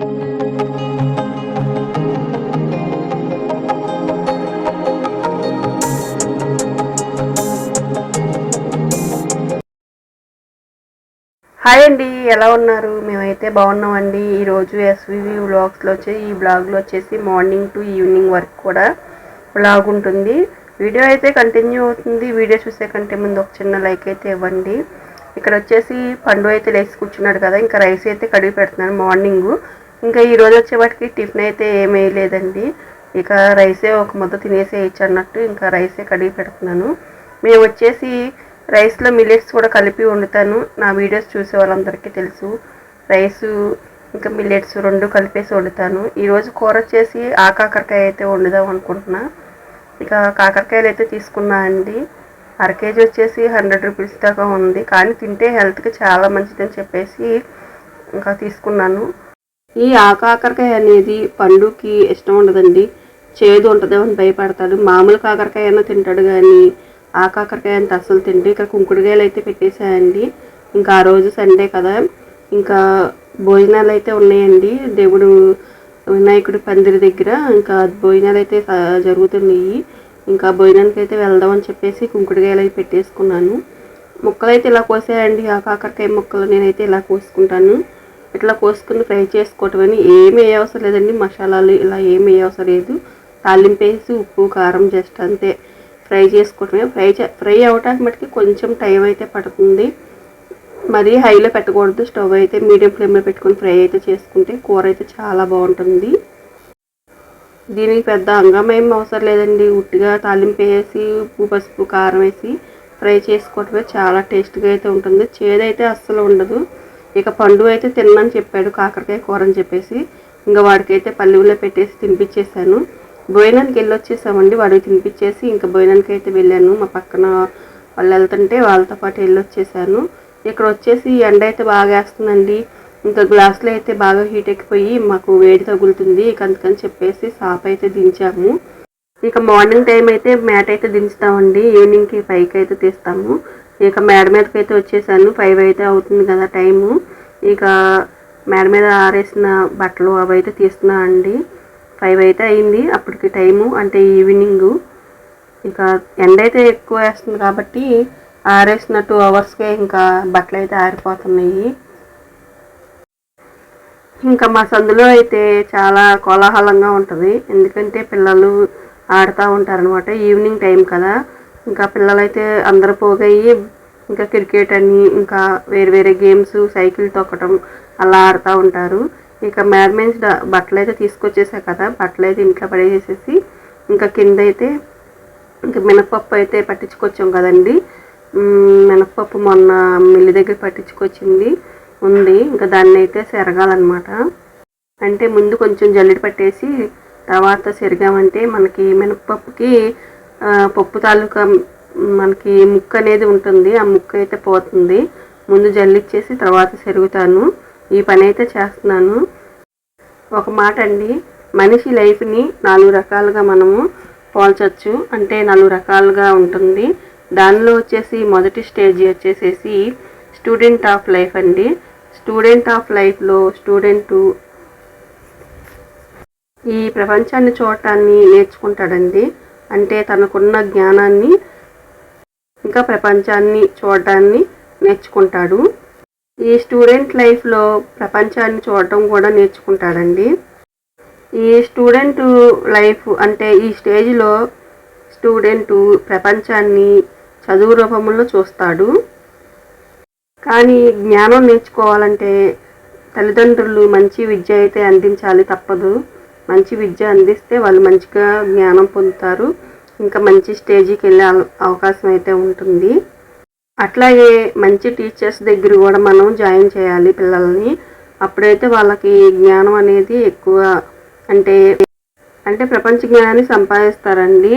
Hi అండి ఎలా ఉన్నారు? మేమైతే బాగున్నామండి. ఈరోజు ఎస్వివి వ్లాగ్స్లో వచ్చి ఈ బ్లాగ్లో వచ్చేసి మార్నింగ్ టు ఈవినింగ్ వరకు కూడా బ్లాగ్ ఉంటుంది. వీడియో అయితే కంటిన్యూ అవుతుంది. వీడియో చూసే కంటే ముందు ఒక చిన్న లైక్ అయితే ఇవ్వండి. ఇక్కడ వచ్చేసి పండు అయితే లేచి కూర్చున్నాడు కదా ఇంకా రైస్ అయితే కడిగి పెడుతున్నాను మార్నింగ్. ఇంకా ఈరోజు వచ్చేవాటికి టిఫిన్ అయితే ఏమీ లేదండి. ఇక రైసే ఒక ముద్ద తినేసేయచ్చు అన్నట్టు ఇంకా రైసే కడిగి పెడుతున్నాను. మేము వచ్చేసి రైస్లో మిల్లెట్స్ కూడా కలిపి వండుతాను. నా వీడియోస్ చూసే వాళ్ళందరికీ తెలుసు. రైసు ఇంకా మిల్లెట్స్ రెండు కలిపేసి వండుతాను. ఈరోజు కూర వచ్చేసి ఆ కాకరకాయ అయితే వండుదాం అనుకుంటున్నా. ఇక కాకరకాయలు అయితే తీసుకున్నా అండి. అర కేజీ వచ్చేసి హండ్రెడ్ రూపీస్ దాకా ఉంది. కానీ తింటే హెల్త్కి చాలా మంచిదని చెప్పేసి ఇంకా తీసుకున్నాను. ఈ ఆకాకరకాయ అనేది పండుకి ఇష్టం ఉండదండి. చేదు ఉంటుందో అని భయపడతాడు. మామూలు కాకరకాయ అయినా తింటాడు కానీ ఆ కాకరకాయ అంత అస్సలు తింటే ఇక్కడ కుంకుడుకాయలు అయితే పెట్టేశాయండి. ఇంకా ఆ రోజు సండే కదా. ఇంకా భోజనాలు అయితే ఉన్నాయండి. దేవుడు వినాయకుడు పందిరి దగ్గర ఇంకా భోజనాలు అయితే జరుగుతున్నాయి. ఇంకా భోజనానికి అయితే వెళ్దామని చెప్పేసి కుంకుడుకాయలు అయితే పెట్టేసుకున్నాను. ముక్కలు అయితే ఇలా కోసాయండి. ఆ కాకరకాయ ముక్కలు నేనైతే ఇలా కోసుకుంటాను. ఇట్లా కోసుకుని ఫ్రై చేసుకోవటం అని ఏమి అవసరం లేదండి. మసాలాలు ఇలా ఏమి అవసరం లేదు. తాలింపు వేసి ఉప్పు కారం జస్ట్ అంతే. ఫ్రై చేసుకోవటమే. ఫ్రై చే- ఫ్రై అవటానికి మటుకి కొంచెం టైం అయితే పడుతుంది. మరీ హైలో పెట్టకూడదు. స్టవ్ అయితే మీడియం ఫ్లేమ్లో పెట్టుకొని ఫ్రై అయితే చేసుకుంటే కూర అయితే చాలా బాగుంటుంది. దీనికి పెద్ద అంగం ఏం అవసరం లేదండి. ఉట్టిగా తాలింపు వేసి ఉప్పు పసుపు కారం వేసి ఫ్రై చేసుకోవటమే. చాలా టేస్ట్గా అయితే ఉంటుంది. చేదైతే అస్సలు ఉండదు. ఇక పండు అయితే తినమని చెప్పాడు కాకరకాయ కూర అని చెప్పేసి. ఇంకా వాడికైతే పల్లెల్లో పెట్టేసి తినిపించేశాను భోజనానికి వెళ్ళి వచ్చేసామండి వాడికి తినిపించేసి ఇంకా భోజనానికి అయితే వెళ్ళాను. మా పక్కన వాళ్ళు వెళ్తుంటే వాళ్ళతో పాటు వెళ్ళి వచ్చేసాను ఇక్కడ వచ్చేసి ఎండ అయితే బాగా వేస్తుందండి. ఇంకా గ్లాసులో అయితే బాగా హీట్ ఎక్కిపోయి మాకు వేడి తగులుతుంది ఇక అందుకని చెప్పేసి సాప్ అయితే దించాము. ఇక మార్నింగ్ టైం అయితే మ్యాట్ అయితే దించుతామండి ఈవినింగ్కి పైకి అయితే తీస్తాము. ఇక మేడ మీదకి అయితే వచ్చేసాను. ఫైవ్ అయితే అవుతుంది కదా టైము. ఇక మేడ మీద ఆరేసిన బట్టలు అవి అయితే తీస్తున్నా అండి. ఫైవ్ అయితే అయింది. అప్పటికి టైము అంటే ఈవినింగ్ ఇక ఎండ అయితే ఎక్కువ వేస్తుంది కాబట్టి ఆరేసిన టూ అవర్స్కే ఇంకా బట్టలు అయితే ఆరిపోతున్నాయి. ఇంకా మా సందులో అయితే చాలా కోలాహలంగా ఉంటుంది. ఎందుకంటే పిల్లలు ఆడుతూ ఉంటారనమాట ఈవినింగ్ టైం కదా. ఇంకా పిల్లలు అయితే అందరు పోగయ్యి ఇంకా క్రికెట్ అని ఇంకా వేరే వేరే గేమ్స్ సైకిల్ తొక్కటం అలా ఆడుతూ ఉంటారు. ఇక మ్యాడ్మెన్స్ బట్టలు అయితే తీసుకొచ్చేసా కదా బట్టలు అయితే ఇంట్లో పడేసేసి ఇంకా కింద అయితే ఇంకా మినపప్పు అయితే పట్టించుకొచ్చాం కదండి. మినపప్పు మొన్న మిల్లి దగ్గర పట్టించుకొచ్చింది ఉంది. ఇంకా దాన్ని అయితే సెరగాలన్నమాట. అంటే ముందు కొంచెం జల్లెడ పట్టేసి తర్వాత సెరిగామంటే మనకి మినపప్పుకి పప్పు తాలూకా మనకి ముక్క అనేది ఉంటుంది. ఆ ముక్క అయితే పోతుంది. ముందు జల్లిచ్చేసి తర్వాత సెరుగుతాను. ఈ పని అయితే చేస్తున్నాను. ఒక మాట అండి. మనిషి లైఫ్ని నాలుగు రకాలుగా మనము పోల్చొచ్చు. అంటే నాలుగు రకాలుగా ఉంటుంది. దానిలో వచ్చేసి మొదటి స్టేజ్ వచ్చేసేసి స్టూడెంట్ ఆఫ్ లైఫ్ అండి. స్టూడెంట్ ఆఫ్ లైఫ్లో స్టూడెంట్ ఈ ప్రపంచాన్ని చూడటాన్ని నేర్చుకుంటాడండి. అంటే తనకున్న జ్ఞానాన్ని ఇంకా ప్రపంచాన్ని చూడటాన్ని నేర్చుకుంటాడు. ఈ స్టూడెంట్ లైఫ్లో ప్రపంచాన్ని చూడటం కూడా నేర్చుకుంటాడండి. ఈ స్టూడెంట్ లైఫ్ అంటే ఈ స్టేజ్లో స్టూడెంట్ ప్రపంచాన్ని చదువు రూపంలో చూస్తాడు. కానీ జ్ఞానం నేర్చుకోవాలంటే తల్లిదండ్రులు మంచి విద్య అయితే అందించాలి తప్పదు. మంచి విద్య అందిస్తే వాళ్ళు మంచిగా జ్ఞానం పొందుతారు. ఇంకా మంచి స్టేజీకి వెళ్ళే అవకాశం అయితే ఉంటుంది. అట్లాగే మంచి టీచర్స్ దగ్గర కూడా మనం జాయిన్ చేయాలి పిల్లల్ని. అప్పుడైతే వాళ్ళకి జ్ఞానం అనేది ఎక్కువ అంటే అంటే ప్రపంచ జ్ఞానాన్ని సంపాదిస్తారండి.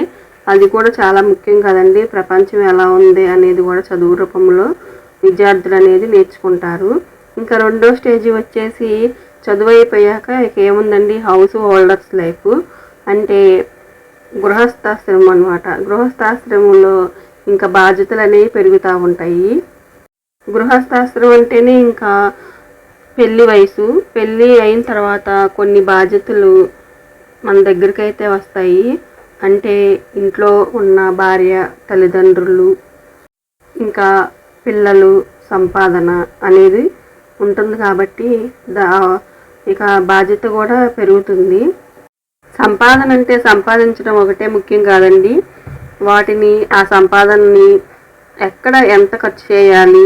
అది కూడా చాలా ముఖ్యం కదండి. ప్రపంచం ఎలా ఉంది అనేది కూడా చదువు రూపంలో విద్యార్థులు అనేది నేర్చుకుంటారు. ఇంకా రెండో స్టేజ్ వచ్చేసి చదువు అయిపోయాక ఇక ఏముందండి? Householders life. అంటే గృహస్థాశ్రమం అనమాట గృహస్థాశ్రమంలో ఇంకా బాధ్యతలు అనేవి పెరుగుతూ ఉంటాయి. గృహస్థాశ్రమం అంటేనే ఇంకా పెళ్ళి వయసు. పెళ్ళి అయిన తర్వాత కొన్ని బాధ్యతలు మన దగ్గరికి అయితే వస్తాయి. అంటే ఇంట్లో ఉన్న భార్య తల్లిదండ్రులు ఇంకా పిల్లలు సంపాదన అనేది ఉంటుంది కాబట్టి దా ఇక బాధ్యత కూడా పెరుగుతుంది. సంపాదన అంటే సంపాదించడం ఒకటే ముఖ్యం కాదండి. వాటిని ఆ సంపాదనని ఎక్కడ ఎంత ఖర్చు చేయాలి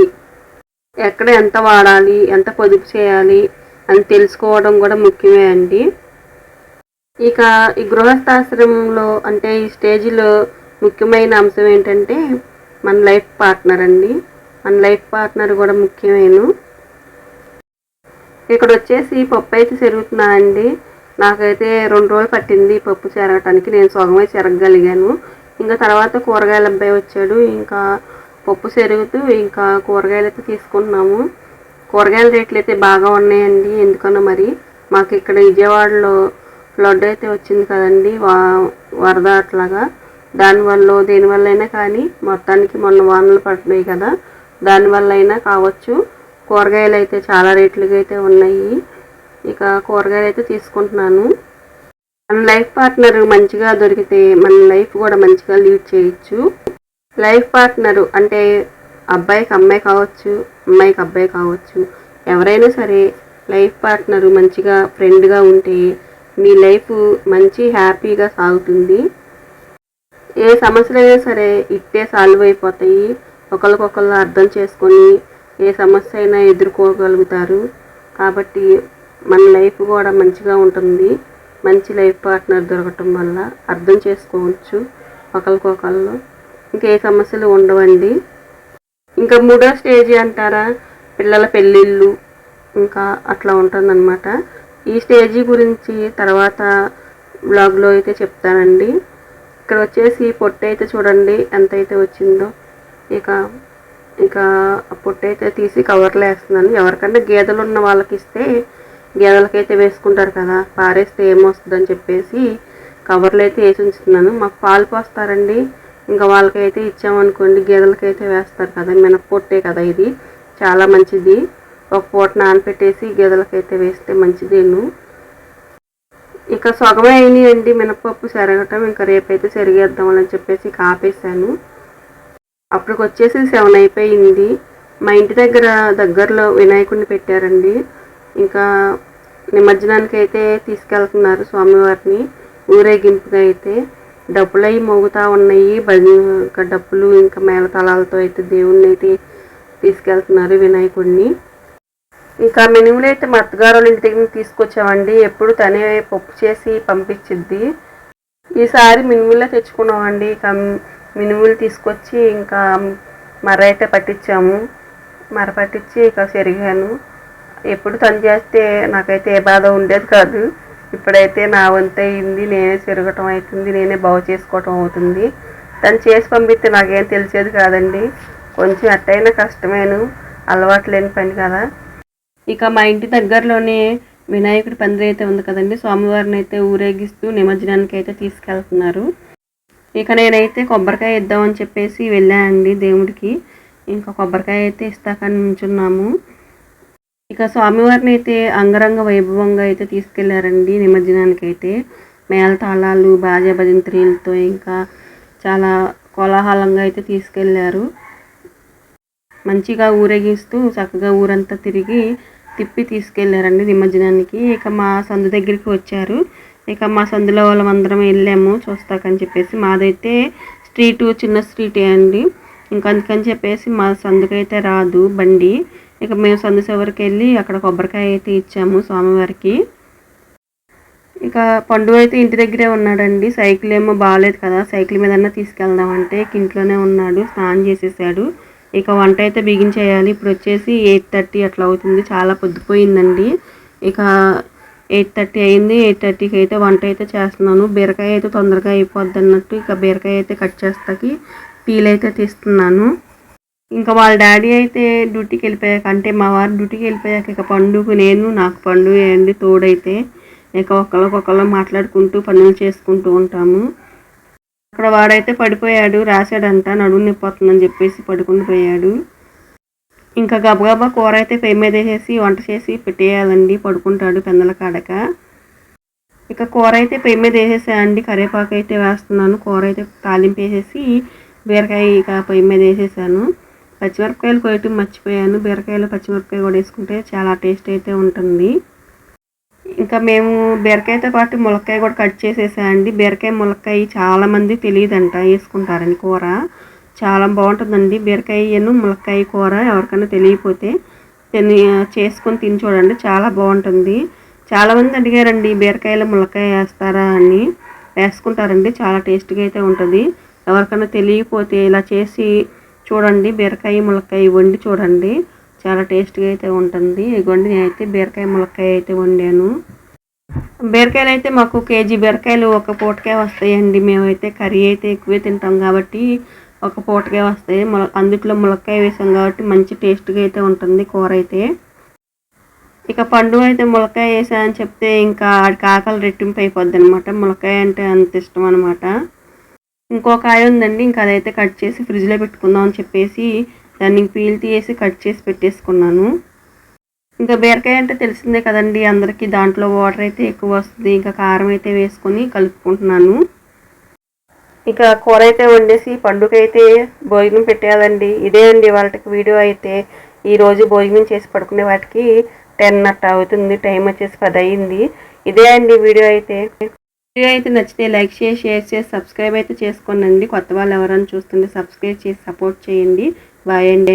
ఎక్కడ ఎంత వాడాలి ఎంత పొదుపు చేయాలి అని తెలుసుకోవడం కూడా ముఖ్యమే అండి. ఇక ఈ గృహస్థాశ్రమంలో అంటే ఈ స్టేజ్లో ముఖ్యమైన అంశం ఏంటంటే మన లైఫ్ పార్ట్నర్ అండి. మన లైఫ్ పార్ట్నర్ కూడా ముఖ్యమైన. ఇక్కడ వచ్చేసి పప్పు అయితే చెరుగుతున్నానండి. నాకైతే రెండు రోజులు పట్టింది పప్పు చెరగటానికి. నేను సగమే చెరగగలిగాను. ఇంకా తర్వాత కూరగాయల అబ్బాయి వచ్చాడు. ఇంకా పప్పు చెరుగుతూ ఇంకా కూరగాయలు అయితే తీసుకుంటున్నాము. కూరగాయల రేట్లు అయితే బాగా ఉన్నాయండి. ఎందుకన్నా మరి మాకు ఇక్కడ విజయవాడలో ఫ్లడ్ అయితే వచ్చింది కదండి. వా వరద అట్లాగా. దానివల్ల దేనివల్ల అయినా కానీ మొత్తానికి మొన్న వానలు పడినాయి కదా. దానివల్ల అయినా కావచ్చు. కూరగాయలు అయితే చాలా రేట్లుగా అయితే ఉన్నాయి. ఇక కూరగాయలు అయితే తీసుకుంటున్నాను. మన లైఫ్ పార్ట్నర్ మంచిగా దొరికితే మన లైఫ్ కూడా మంచిగా లీడ్ చేయొచ్చు. లైఫ్ పార్ట్నరు అంటే అబ్బాయికి అమ్మాయి కావచ్చు అమ్మాయికి అబ్బాయి కావచ్చు ఎవరైనా సరే లైఫ్ పార్ట్నరు మంచిగా ఫ్రెండ్గా ఉంటే మీ లైఫ్ మంచి హ్యాపీగా సాగుతుంది. ఏ సమస్యలైనా సరే ఇట్టే సాల్వ్ అయిపోతాయి. ఒకరికొకళ్ళు అర్థం చేసుకొని ఏ సమస్య అయినా ఎదుర్కోగలుగుతారు. కాబట్టి మన లైఫ్ కూడా మంచిగా ఉంటుంది. మంచి లైఫ్ పార్ట్నర్ దొరకటం వల్ల అర్థం చేసుకోవచ్చు ఒకరికొకళ్ళు. ఇంకా ఏ సమస్యలు ఉండవండి. ఇంకా మూడో స్టేజ్ అంటారా? పిల్లల పెళ్ళిళ్ళు ఇంకా అట్లా ఉంటుందన్నమాట. ఈ స్టేజీ గురించి తర్వాత బ్లాగ్లో అయితే చెప్తానండి. ఇక్కడ వచ్చేసి పొట్టు అయితే చూడండి ఎంత అయితే వచ్చిందో. ఇక ఇంకా పొట్టయితే తీసి కవర్లో వేస్తున్నాను. ఎవరికన్నా గేదెలు ఉన్న వాళ్ళకి ఇస్తే గేదెలకైతే వేసుకుంటారు కదా పారేస్తే ఏమొస్తుందని చెప్పేసి కవర్లు అయితే వేసి ఉంచుతున్నాను. మాకు పాలు పోస్తారండి. ఇంకా వాళ్ళకైతే ఇచ్చామనుకోండి గేదెలకైతే వేస్తారు కదా మినప్పొట్టే కదా ఇది. చాలా మంచిది. ఒక పూట నానపెట్టేసి గేదెలకైతే వేస్తే మంచిదేను. ఇక సొగమే అయినాయండి మినపప్పు సెరగటం ఇంకా రేపైతే సెరిగేద్దామని చెప్పేసి కాపేశాను అప్పటికి వచ్చేసి సెవెన్ అయిపోయింది. మా ఇంటి దగ్గర దగ్గరలో వినాయకుడిని పెట్టారండి. ఇంకా నిమజ్జనానికి అయితే తీసుకెళ్తున్నారు స్వామివారిని. ఊరేగింపుగా అయితే డబ్బులు అవి మోగుతూ ఉన్నాయి. ఇంకా డబ్బులు ఇంకా మేళతాళాలతో అయితే దేవుణ్ణి అయితే తీసుకెళ్తున్నారు వినాయకుడిని. ఇంకా మినుములు అయితే మా అత్తగారు ఇంటి దగ్గర తీసుకొచ్చామండి. ఎప్పుడు తనే పప్పు చేసి పంపించిద్ది. ఈసారి మినుములే తెచ్చుకున్నామండి. ఇక మినుములు తీసుకొచ్చి ఇంకా మర్ర అయితే పట్టించాము. మర పట్టించి ఇక చెరిగాను. ఎప్పుడు తను చేస్తే నాకైతే ఏ బాధ ఉండేది కాదు. ఇప్పుడైతే నా వంత అయింది నేనే చెరగటం అవుతుంది నేనే బాగు చేసుకోవటం అవుతుంది. తను చేసి పంపిస్తే నాకేం తెలిసేది కాదండి. కొంచెం అట్టయినా కష్టమేను అలవాటు లేని పని కదా. ఇక మా ఇంటి దగ్గరలోనే వినాయకుడి పందిరి అయితే ఉంది కదండి. స్వామివారిని అయితే ఊరేగిస్తూ నిమజ్జనానికి అయితే తీసుకెళ్తున్నారు. ఇక నేనైతే కొబ్బరికాయ ఇద్దామని చెప్పేసి వెళ్ళానండి దేవుడికి. ఇంకా కొబ్బరికాయ అయితే ఇస్తాకని నుంచున్నాము. ఇక స్వామివారిని అయితే అంగరంగ వైభవంగా అయితే తీసుకెళ్ళారండి నిమజ్జనానికి అయితే మేళతాళాలు బాజా భజంత్రీలతో ఇంకా చాలా కోలాహలంగా అయితే తీసుకెళ్ళారు. మంచిగా ఊరేగిస్తూ చక్కగా ఊరంతా తిరిగి తిప్పి తీసుకెళ్ళారండి నిమజ్జనానికి. ఇక మా సందు దగ్గరికి వచ్చారు. ఇక మా సందులో వాళ్ళమందరం వెళ్ళాము చూస్తాకని చెప్పేసి. మాదైతే స్ట్రీట్ చిన్న స్ట్రీటే అండి. ఇంకా అందుకని చెప్పేసి మా సందుకైతే రాదు బండి. ఇక మేము సందు చివరికి వెళ్ళి అక్కడ కొబ్బరికాయ అయితే ఇచ్చాము స్వామివారికి. ఇక పండు అయితే ఇంటి దగ్గరే ఉన్నాడండి. సైకిల్ ఏమో బాగాలేదు కదా సైకిల్ మీద తీసుకెళ్దామంటే ఇంట్లోనే ఉన్నాడు స్నానం చేసేసాడు. ఇక వంట అయితే బిగించేయాలి. ఇప్పుడు వచ్చేసి ఎయిట్ థర్టీ అట్లా అవుతుంది చాలా పొద్దుపోయిందండి. ఇక ఎయిట్ థర్టీ అయింది. ఎయిట్ థర్టీకి అయితే వంట అయితే చేస్తున్నాను. బీరకాయ అయితే తొందరగా అయిపోద్ది అన్నట్టు ఇక బీరకాయ అయితే కట్ చేస్తాకి పీల్ అయితే తీస్తున్నాను. ఇంకా వాళ్ళ డాడీ అయితే డ్యూటీకి వెళ్ళిపోయాక అంటే మా వారు డ్యూటీకి వెళ్ళిపోయాక ఇక పండుగ నేను నాకు పండుగ అండి తోడైతే ఇక ఒకళ్ళకొకళ్ళు మాట్లాడుకుంటూ పనులు చేసుకుంటూ ఉంటాము. అక్కడ వాడైతే పడిపోయాడు రాశాడంట నడుము నిప్పొస్తుందని చెప్పేసి పడుకుని పోయాడు ఇంకా గబగబా కూర అయితే పొయ్యి మీద వేసేసి వంట చేసి పెట్టేయాలండి. పడుకుంటాడు పెందల కాడక. ఇక కూర అయితే పెయి మీద వేసేసాయండి కరివేపాకు అయితే వేస్తున్నాను. కూర అయితే తాలింపు వేసేసి బీరకాయ ఇక పొయ్యి మీద వేసేసాను. పచ్చిమిరపకాయలు కొయ్యటం మర్చిపోయాను. బీరకాయలు పచ్చిమిరపకాయ కూడా వేసుకుంటే చాలా టేస్ట్ అయితే ఉంటుంది. ఇంకా మేము బీరకాయతో పాటు ములక్కాయ కూడా కట్ చేసేసాయండి బీరకాయ ములక్కాయ చాలామంది తెలియదంట వేసుకుంటారని కూర. చాలా బాగుంటుందండి. బీరకాయను ములక్కాయ కూర ఎవరికైనా తెలియకపోతే తిని చేసుకొని తిని చూడండి. చాలా బాగుంటుంది. చాలామంది అడిగారండి బీరకాయలు ములక్కాయ వేస్తారా అని. వేసుకుంటారండి. చాలా టేస్ట్గా అయితే ఉంటుంది. ఎవరికైనా తెలియకపోతే ఇలా చేసి చూడండి. బీరకాయ ములక్కాయ వండి చూడండి. చాలా టేస్ట్గా అయితే ఉంటుంది. ఇదిగోండి నేనైతే బీరకాయ ములక్కాయ అయితే వండాను. బీరకాయలు అయితే మాకు కేజీ బీరకాయలు ఒక పూటకే వస్తాయండి. మేమైతే కర్రీ అయితే ఎక్కువే తింటాం కాబట్టి ఒక పూటకే వస్తాయి. ముల అందుట్లో ములక్కాయ వేసాం కాబట్టి మంచి టేస్ట్గా అయితే ఉంటుంది కూర అయితే. ఇక పండు అయితే ములక్కాయ వేసా అని చెప్తే ఇంకా ఆడికి ఆకలి రెట్టింపు అయిపోద్ది అనమాట ములక్కాయ అంటే అంత ఇష్టం అనమాట ఇంకో కాయ ఉందండి ఇంకా అదైతే కట్ చేసి ఫ్రిడ్జ్లో పెట్టుకుందాం అని చెప్పేసి దాన్ని పీల్ తీసి కట్ చేసి పెట్టేసుకున్నాను. ఇంకా బీరకాయ అంటే తెలిసిందే కదండి అందరికీ దాంట్లో వాటర్ అయితే ఎక్కువ వస్తుంది. ఇంకా కారం అయితే వేసుకొని కలుపుకుంటున్నాను. ఇక కూర అయితే వండేసి పండుగ అయితే భోజనం పెట్టేయాలండి. ఇదే అండి వాళ్ళకి వీడియో అయితే. ఈరోజు భోజనం చేసి పడుకునే వాటికి టెన్ అట్ట అవుతుంది టైం వచ్చేసి పది అయింది. ఇదే అండి వీడియో అయితే. వీడియో అయితే నచ్చితే లైక్ చేసి షేర్ చేసి సబ్స్క్రైబ్ అయితే చేసుకోనండి. కొత్త వాళ్ళు ఎవరైనా చూస్తుంటే సబ్స్క్రైబ్ చేసి సపోర్ట్ చేయండి. బాయ్ అండి.